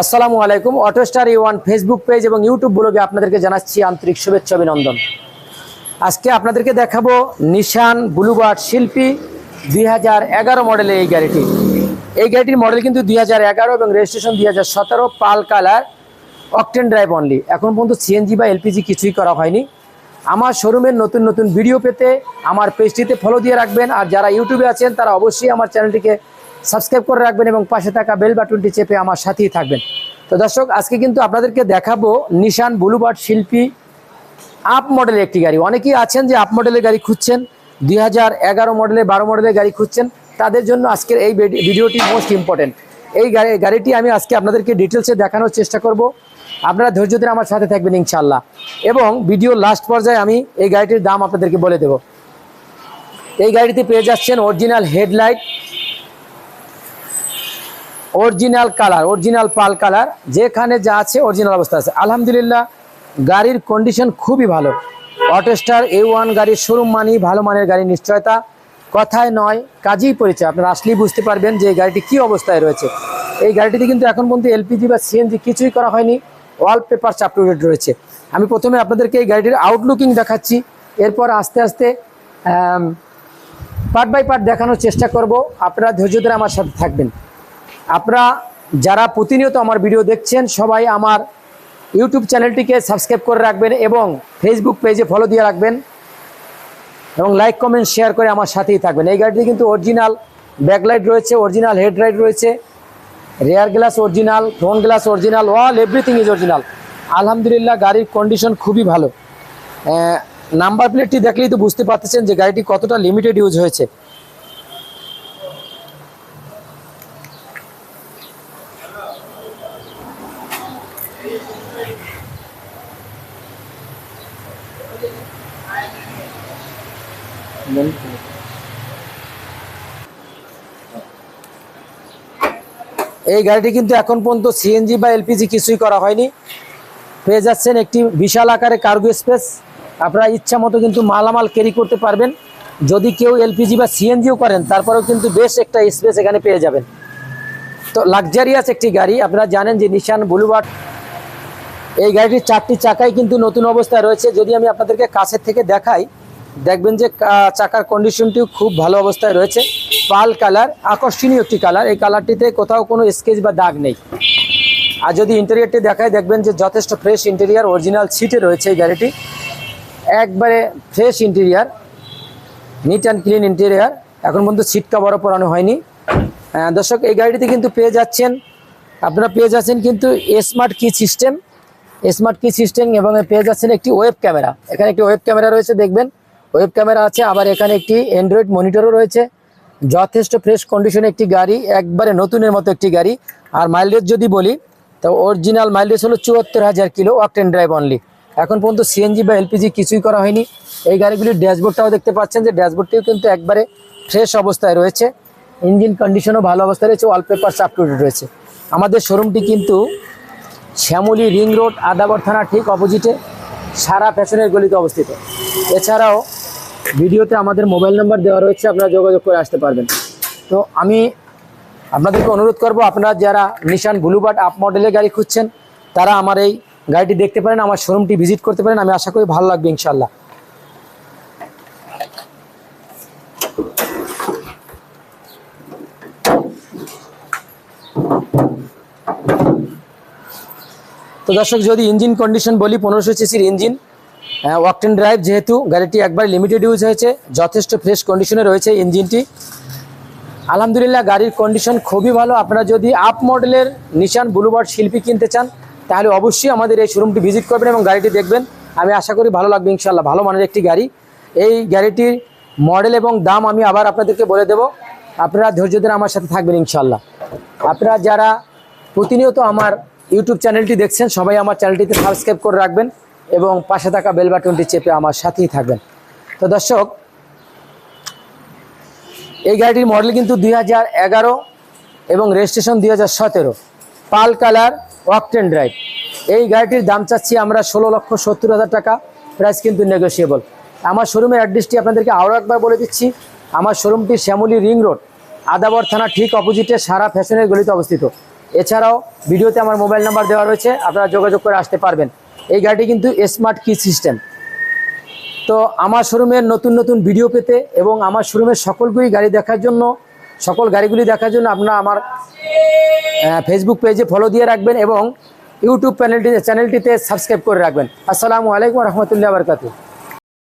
আসসালামু আলাইকুম। Autostar one Facebook page এবং ইউটিউব ব্লগে আপনাদেরকে জানাচ্ছি আন্তরিক শুভেচ্ছা, অভিনন্দন। আজকে আপনাদেরকে দেখাবো নিশান ব্লুবার্ড শিল্পী দুই হাজার এগারো মডেলের এই গাড়িটি। এই গাড়িটির মডেল কিন্তু দুই হাজার এগারো এবং রেজিস্ট্রেশন দুই হাজার সতেরো, pearl colour octane drive only এখন পর্যন্ত সিএনজি বা এলপিজি কিছুই করা হয়নি। আমার শোরুমের নতুন নতুন ভিডিও পেতে আমার পেজটিতে ফলো দিয়ে রাখবেন। আর যারা ইউটিউবে আছেন, তারা অবশ্যই আমার চ্যানেলটিকে সাবস্ক্রাইব করে রাখবেন এবং পাশে থাকা বেল বাটনটি চেপে আমার সাথেই থাকবেন। তো দর্শক, আজকে কিন্তু আপনাদেরকে দেখাবো নিশান ব্লুবার্ড শিল্পী আপ মডেলের একটি গাড়ি। অনেকেই আছেন যে আপ মডেলের গাড়ি খুঁজছেন, দুই হাজার এগারো মডেলের, বারো মডেলের গাড়ি খুঁজছেন। তাদের জন্য আজকের এই ভিডিওটি মোস্ট ইম্পর্টেন্ট এই গাড়ি গাড়িটি আমি আজকে আপনাদেরকে ডিটেলসে দেখানোর চেষ্টা করব। আপনারা ধৈর্য ধরে আমার সাথে থাকবেন ইনশাল্লাহ এবং ভিডিও লাস্ট পর্যায়ে আমি এই গাড়িটির দাম আপনাদেরকে বলে দেব। এই গাড়িতে পেয়ে যাচ্ছেন original headlight original colour, original pearl colour, যেখানে যা আছে অরিজিনাল অবস্থা আছে। আলহামদুলিল্লাহ, গাড়ির কন্ডিশন খুবই ভালো। অটোস্টার এ ওয়ান গাড়ির শোরুম মানি ভালো মানের গাড়ির নিশ্চয়তা। কথায় নয়, কাজেই পরিচয়। আপনারা আসলেই বুঝতে পারবেন যে এই গাড়িটি কী অবস্থায় রয়েছে। এই গাড়িটিতে কিন্তু এখন পর্যন্ত এলপিজি বা সিএনজি কিছুই করা হয়নি। ওয়াল পেপার আপটুডেট রয়েছে। আমি প্রথমে আপনাদেরকে এই গাড়িটির আউটলুকিং দেখাচ্ছি। এরপর আস্তে আস্তে পার্ট বাই পার্ট দেখানোর চেষ্টা করব। আপনারা ধৈর্য ধরে আমার সাথে থাকবেন। আপনারা যারা প্রতিনিয়ত আমার ভিডিও দেখছেন, সবাই আমার ইউটিউব চ্যানেলটিকে সাবস্ক্রাইব করে রাখবেন এবং ফেসবুক পেজে ফলো দিয়ে রাখবেন এবং লাইক কমেন্ট শেয়ার করে আমার সাথেই থাকবেন। এই গাড়িটি কিন্তু অরিজিনাল ব্যাকলাইট রয়েছে অরিজিনাল হেডলাইট রয়েছে rear glass original front glass original all everything is original আলহামদুলিল্লাহ, গাড়ির কন্ডিশন খুবই ভালো। নাম্বার প্লেটটি দেখলেই তো বুঝতে পারতেছেন যে গাড়িটি কতটা লিমিটেড ইউজ হয়েছে। এই গাড়িটি কিন্তু এখন পর্যন্ত সিএনজি বা এলপিজি কিছুই করা হয়নি। পেয়ে যাচ্ছেন একটি বিশাল আকারে কার্গো স্পেস আপনারা ইচ্ছা মতো কিন্তু মালামাল ক্যারি করতে পারবেন। যদি কেউ এলপিজি বা সিএনজিও করেন, তারপরেও কিন্তু বেশ একটা স্পেস এখানে পেয়ে যাবেন। তো লাক্সারিয়াস একটি গাড়ি। আপনারা জানেন যে নিশান বুলুবার্ড এই গাড়িটির চারটি চাকাই কিন্তু নতুন অবস্থায় রয়েছে। যদি আমি আপনাদেরকে কাছের থেকে দেখাই, দেখবেন যে চাকার কন্ডিশনটিও খুব ভালো অবস্থায় রয়েছে। পাল কালার, আকর্ষণীয় একটি কালার। এই কালারটিতে কোথাও কোনো স্কেচ বা দাগ নেই। আর যদি ইন্টেরিয়ারটি দেখায় দেখবেন যে, যথেষ্ট ফ্রেশ ইন্টেরিয়ার অরিজিনাল সিটে রয়েছে এই গাড়িটি। একবারে fresh interior neat and clean interior এখন পর্যন্ত সিট কাভারও পরানো হয়নি। দর্শক, এই গাড়িটিতে কিন্তু পেয়ে যাচ্ছেন, আপনারা পেয়ে যাচ্ছেন কিন্তু স্মার্ট কি সিস্টেম স্মার্ট কি সিস্টেম এবং পেয়ে যাচ্ছেন একটি ওয়েব ক্যামেরা এখানে একটি ওয়েব ক্যামেরা রয়েছে, দেখবেন। ওয়েব ক্যামেরা আছে, আবার এখানে একটি অ্যান্ড্রয়েড মনিটরও রয়েছে। যথেষ্ট ফ্রেশ কন্ডিশনে একটি গাড়ি, একবারে নতুনের মতো একটি গাড়ি। আর মাইলেজ যদি বলি, তো অরিজিনাল মাইলেজ হলো চুয়াত্তর হাজার কিলো অকটেন ড্রাইভ অনলি এখন পর্যন্ত সিএনজি বা এলপিজি কিছুই করা হয়নি। এই গাড়িগুলির ড্যাশবোর্ডটাও দেখতে পাচ্ছেন যে ড্যাশবোর্ডটিও কিন্তু একবারে ফ্রেশ অবস্থায় রয়েছে। ইঞ্জিন কন্ডিশনও ভালো অবস্থায় রয়েছে ওয়ালপেপার আপটুডেট রয়েছে। আমাদের শোরুমটি কিন্তু শ্যামলী রিং রোড, আদাবর থানা ঠিক অপোজিটে সারা ফ্যাশনের গলিতে অবস্থিত। এছাড়াও ভিডিওতে আমাদের মোবাইল নাম্বার দেওয়া রয়েছে, আপনারা যোগাযোগ করে আসতে পারবেন। তো আমি আপনাদেরকে অনুরোধ করব, আপনারা যারা নিশান ব্লুবার্ড আপ মডেলে গাড়ি খুঁজছেন, তারা আমার এই গাড়িটি দেখতে পারেন, আমার শোরুমটি ভিজিট করতে পারেন, আমি আশা করি ভালো লাগবে ইনশাল্লাহ তো দর্শক, যদি ইঞ্জিন কন্ডিশন বলি, পনেরোশো সিসির ইঞ্জিন ওয়াকটেন ড্রাইভ যেহেতু, গাড়িটি একবার লিমিটেড ইউজ হয়েছে, যথেষ্ট ফ্রেশ কন্ডিশনে রয়েছে ইঞ্জিনটি আলহামদুলিল্লাহ, গাড়ির কন্ডিশন খুবই ভালো। আপনারা যদি আপ মডেলের নিশান ব্লুবার্ড শিল্পী কিনতে চান, তাহলে অবশ্যই আমাদের এই শোরুমটি ভিজিট করবেন এবং গাড়িটি দেখবেন। আমি আশা করি ভালো লাগবে ইনশাল্লাহ ভালো মানের একটি গাড়ি। এই গাড়িটির মডেল এবং দাম আমি আবার আপনাদেরকে বলে দেব। আপনারা ধৈর্য ধরে আমার সাথে থাকবেন ইনশাল্লাহ আপনারা যারা প্রতিনিয়ত আমার ইউটিউব চ্যানেলটি দেখছেন, সবাই আমার চ্যানেলটিতে সাবস্ক্রাইব করে রাখবেন এবং পাশে থাকা বেল বাটনটি চেপে আমার সাথেই থাকবেন। তো দর্শক, এই গাড়িটির মডেল কিন্তু দুই হাজার এগারো এবং রেজিস্ট্রেশন দুই হাজার সতেরো। পাল কালার ওয়াকটেন ড্রাইভ এই গাড়িটির দাম চাচ্ছি আমরা ষোলো লক্ষ সত্তর হাজার টাকা। প্রাইস কিন্তু নেগোসিয়েবল আমার শোরুমের অ্যাড্রেসটি আপনাদেরকে আরও একবার বলে দিচ্ছি। আমার শোরুমটি শ্যামলী রিং রোড আদাবর থানা ঠিক অপোজিটে সারা ফ্যাশনের গলিতে অবস্থিত। এছাড়াও ভিডিওতে আমার মোবাইল নাম্বার দেওয়া রয়েছে, আপনারা যোগাযোগ করে আসতে পারবেন। এই গাড়িটি কিন্তু স্মার্ট কি সিস্টেম তো আমার শোরুমের নতুন নতুন ভিডিও পেতে এবং আমার শোরুমের সকলগুলি গাড়ি দেখার জন্য, সকল গাড়িগুলি দেখার জন্য আপনারা আমার ফেসবুক পেজে ফলো দিয়ে রাখবেন এবং ইউটিউব চ্যানেলটি চ্যানেলটিতে সাবস্ক্রাইব করে রাখবেন। আসসালামু আলাইকুম রহমতুল্লাহ বারকাতু